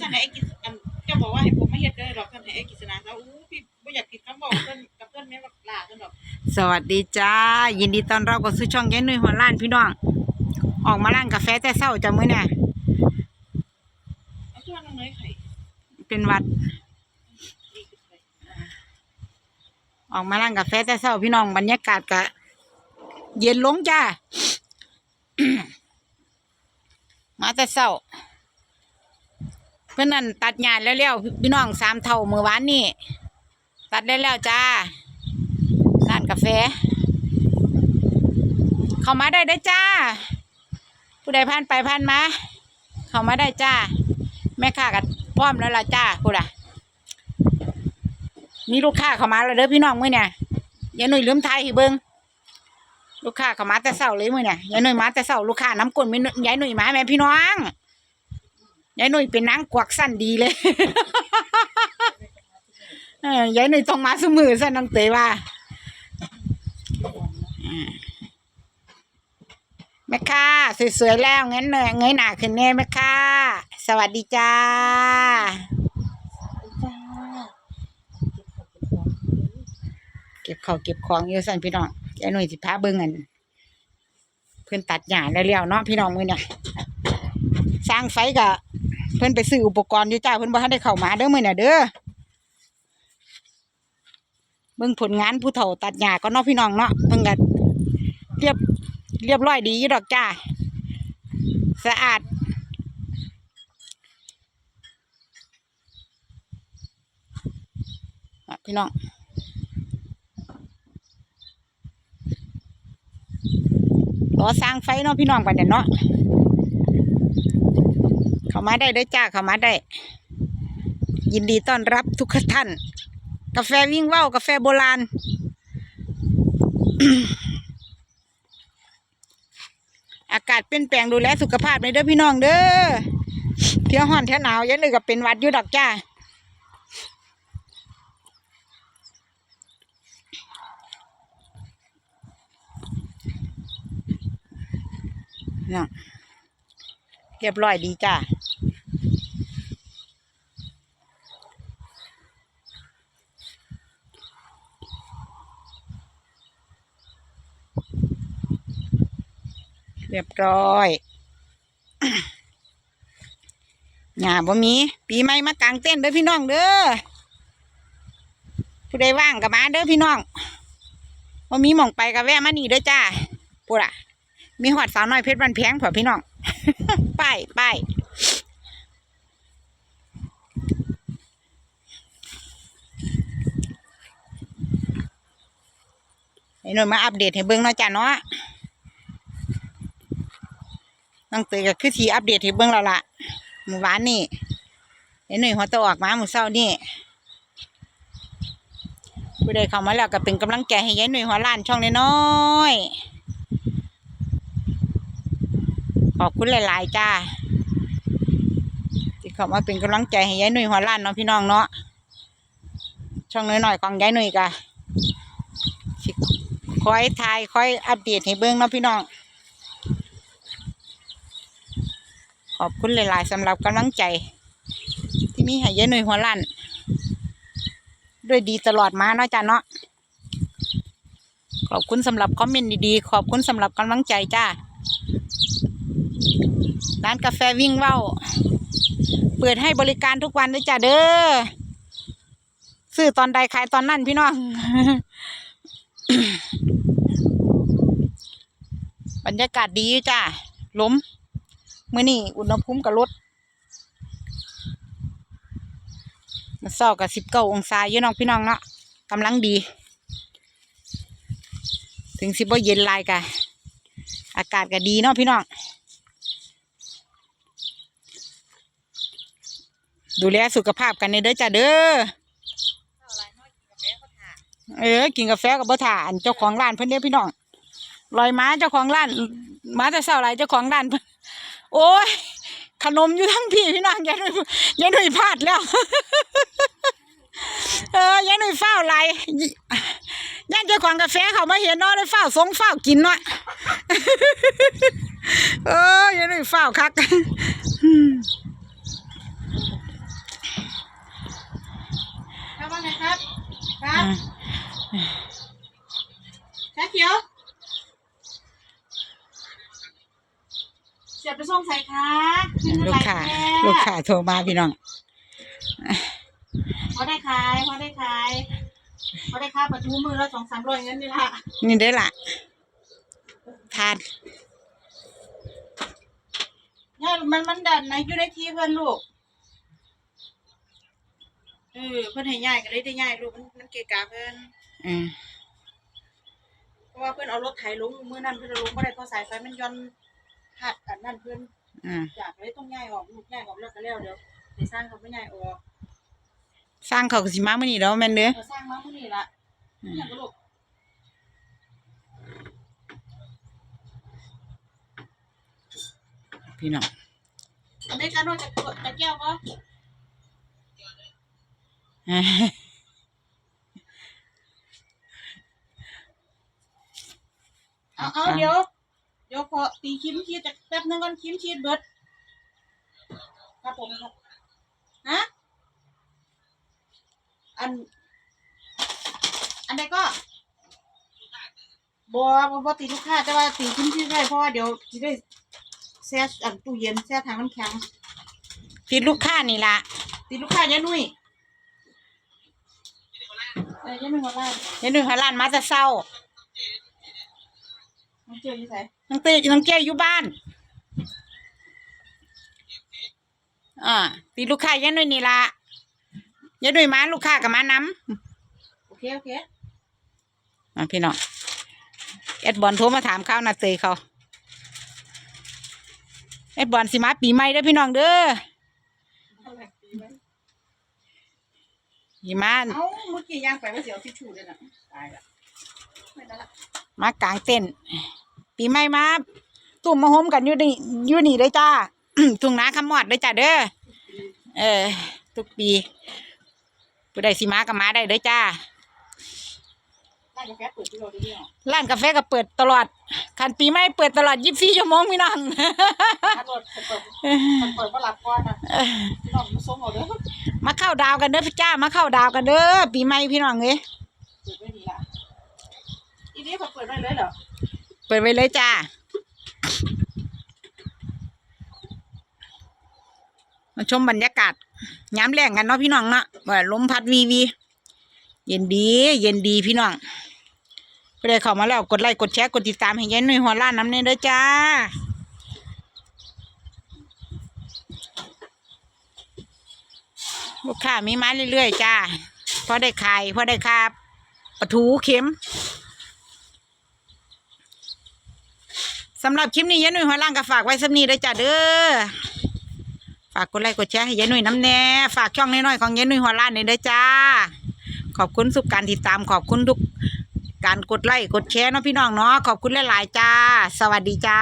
ท่านไหนไอ้กิจอันเจ้าบอกว่าให้ผมไม่เฮ็ดเด้อดอกท่านไหนไอ้กิจนาซะอู้พี่บ่อยากกินคำบอกเพิ่นกับเพิ่นแม่บักลาเพิ่นดอกสวัสดีจ้า ยินดีต้อนรับเข้าสู่ช่องยายนุ่ยหัวล้านพี่น้อง ออกมาล้างกาแฟแต่เช้าจ้ะมื้อเนี่ยเอาตัวน้องเนยไข่เป็นหวัด ดีขึ้นไปออกมาล้างกาแฟแต่เช้าพี่น้องบรรยากาศก็เย็นลงจ้า มาแต่เช้า เพื่อนนั่นตัดหญ้าแล้วๆพี่น้องสามเท่าเมื่อวานนี่ตัดได้แล้วจ้าร้านกาแฟ เข้ามาได้เด้จ้า ผู้ใดผ่านไปผ่านมา เข้ามาได้จ้า แม่ค้ากันพร้อมแล้วล่ะจ้าพูดอะมีลูกค้าเข้ามาแล้วเด้อพี่น้องมื้อเนี่ยยายหนุ่ยลืมไทยให้เบิ่งลูกค้าเข้ามาแต่เช้าเลยมื้อเนี่ยยายหนุ่ยมาแต่เช้าลูกค้าน้ำกลนไม่ยายหนุ่ยมาแม่พี่น้อง ยายหนุ่ยเป็นนางกวักสั้นดีเลยเออยายหนุ่ยต้องมาสมือสั้นน้องเตยว่าแม่ค้าสวยๆแล้วงั้นเนยเงยหน้าขึ้นแน่แม่ค้าสวัสดีจ้าเก็บข้าวเก็บของอยู่สั่นพี่น้องยายหนุ่ยสิพาเบิ่งอันเพิ่อนตัดหญ้าแล้วๆเนาะพี่น้องมือเนี่ยสร้างไฟก็ เพิ่นไปซื้ออุปกรณ์อยู่จ้าเพิ่นบ่ทันได้เข้ามาเด้อมื้อเนี่ยเด้อเบิ่งผลงานผู้เฒ่าตัดหญ้าก็เนาะพี่น้องเนาะเพิ่นก็เรียบเรียบร้อยดีอยู่ดอกจ้าสะอาดอะพี่น้องรอสร้างไฟเนาะพี่น้องไปเนี่ยเนาะ เข้ามาได้เด้จ้าเข้ามาได้ ยินดีต้อนรับทุกท่าน กาแฟวิ่งว้าวกาแฟโบราณอากาศเปลี่ยนแปลงดูแลสุขภาพเลยเด้อพี่น้องเด้อเที่ยวห่อนเที่ยวหนาวยันเลยก็เป็นวัดอยู่ดอกจ้าเนาะเรียบร้อยดีจ้า รียบร้อยหญ้าบ่มี ปีใหม่มากางเต้นเด้อพี่น้องเด้อผู้ใดว่างก็มาเด้อพี่น้องบ่มีหม่องไปก็แวะมานี่เด้อจ้าพูดอะมีหอดสาวน้อยเพชรบันแพงเผื่อพี่น้องไปไปไอ้หน่อยมาอัปเดตให้เบิ่งเนาะจ้ะเนาะ น้องเตยก็คือทีอัปเดตให้เบิ่งแล้วล่ะเมื่อวานนี่ไอ้หน่อยหัวโตออกมาเมื่อเช้านี่ผู้ใดเข้ามาแล้วก็เป็นกำลังใจให้ยายหน่อยหัวล้านช่องน้อยขอบคุณหลาย ๆ จ้าที่เข้ามาเป็นกำลังใจให้ยายหนุ่ยหัวล้านเนาะพี่น้องเนาะช่องน้อยๆของยายหนุ่ยกะคอยทายคอยอัปเดตให้เบิ่งเนาะพี่น้อง ขอบคุณหลายๆสำหรับกำลังใจ ที่มีให้ยายหนุ่ยหัวล้านด้วยดีตลอดมาเนาะจ้าเนาะขอบคุณสำหรับคอมเมนต์ดีๆ ขอบคุณสำหรับกำลังใจจ้าร้านกาแฟวิ่งเว้า เปิดให้บริการทุกวันเลยจ้ะเด้อซื้อตอนใดขายตอนนั้นพี่น้อง บรรยากาศดีอยู่จ้ะลม มื่อนี่อุณหภูมิกับลดมาเศร้ากับสิบเก้าองศาอยู่น้องพี่น้องเนาะกำลังดี ถึงสิบว่าเย็นลายกะอากาศก็ดีเนาะพี่น้อง ดูแลสุขภาพกันในเด้อจ้าเด้อเอาอะไรน้อยกินกาแฟเออกินกาแฟกับบ่ถ่านเจ้าของร้านเพิ่อนเด้อพี่น้องลอยม้าเจ้าของร้านม้าแต่เช้าไรเจ้าของร้านเพิ่น โอ้ยขนมอยู่ทั้งพี่พี่น้องยายหนุ่ยยายหนุ่ยพลาดแล้ว เออยายหนุ่ยเฝ้าไรย่านเจ้าของกาแฟเขามาเห็นเนาะเลยเฝ้าสงเฝ้ากินเนาะเออยายหนุ่ยเฝ้าคัก ชาเขียว เสียบไปส่ง ใส่ค่ะขึ้นเงินลูไหกค้าแลูกค้าโทรมาพี่น้องพอได้ขายพอได้ขายพอได้ค่าประตูมือละสองสามร้อยเงินนี่ละนี่ได้อละทานเนี่ยมันมันดันนะอยู่ในที่เพื่อนลูกเออเพื่อนให้ย่ายก็เลยได้ย่ายลูกมันมันเกะกะเพื่อนอืมเพราะว่าเพื่อนเอารถไถลงมือนั่นเพื่อนเอาลงไม่ได้เพราะสายไฟมันย้อน หัดอันนั่นเพื่อนอืมอยากเลยต้องย่ายออกลูกย่ายออกแล้วก็แล้วเดี๋ยวไปสร้างเขาไม่ย่ายออกสร้างเขาก็สิมามื้อนี้แล้วแม่นเด้อเราสร้างมาพวกนี้ละอืมเนี่ยก็ลูกพี่น้องอันนี้การนอกจากจะแก้วปะเอาเอาเดี๋ยว เดี๋ยวพอตีคิมชีดจากแป๊บนึงก่อนคิมชีดเบิดครับผมครับฮะอัน อันใดก็บัวบัวตีลูกค้าแต่ว่าตีคิมชีดได้เพราะว่าเดี๋ยวจะได้แช่อันตู้เย็นแช่ทางน้ำแข็งติดลูกค้านี่ล่ะตีลูกค้ายายนุ่ยเอ้ยยายนุ่ยหัวล้านเห็นหนุ่ยหัวล้านมาแต่เช้า น้องเจอยี่ไสน้องเต้น้องเจ้อยู่บ้าน อ่าติดลูกค้ายายหนุ่ยนี่ล่ะยายหนุ่ยมาลูกค้าก็มานํโอเคโอเคมาพี่น้องเอ็ดบอลโทรมาถามข้าวนาเตยเขาเอ็ดบอลสิมาปีใหม่เด้อพี่น้องเด้อหิมาเอ้าเมื่อกี้ย่างไปว่าเสียวทิชชู่เลยนะตายละไม่ได้ละ มากลางเต้นปีใหม่มาตุ่มมาโฮมกันอยู่นี่อยู่นี่เลยจ้าทุ่งนาขมอดเลยจ้าเด้อเออ ทุกปีผู้ใดสิมาก็มาได้เด้อจ้าร้านกาแฟเปิดที่เราได้เนร้านกาแฟก็เปิดตลอดคันปีใหม่เปิดตลอด24ชั่วโมงพี่น้องถ้ารถเปิดมันเปิดว่าหลับก่อนนะพี่น้องมาส่งเด้อมาเข้าดาวกันเด้อพี่จ้ามาเข้าดาวกันเด้อปีใหม่พี่น้องเอ้ย อีนี้เขาเปิดไว้เลยเหรอ เปิดไว้เลยจ้า มาชมบรรยากาศย้ำแรงกันเนาะพี่น้องเนาะว่าลมพัดวีวี เย็นดี เย็นดีพี่น้องก็ได้เข้ามาแล้วกดไลค์กดแชร์กดติดตามให้ยายหนุ่ยหัวล้านน้ำเนยเด้อจ้าลูกค้ามีมาเรื่อยๆจ้าพอได้ขายพอได้คาปลาทูเข็ม สำหรับคลิปนี้ยายหนุ่ยหัวล่างก็ฝากไว้สำนีด้อจ้ะเด้อฝากกดไลค์กดแชร์ให้ยายหนุ่ยน้ำแน่ฝากช่องน้อยๆของยายหนุ่ยหัวล้านนี่ด้อจ้า ขอบคุณสุขการติดตามขอบคุณทุกการกดไลค์กดแชร์เนาะพี่น้องเนาะขอบคุณหลายๆจ้า สวัสดีจ้า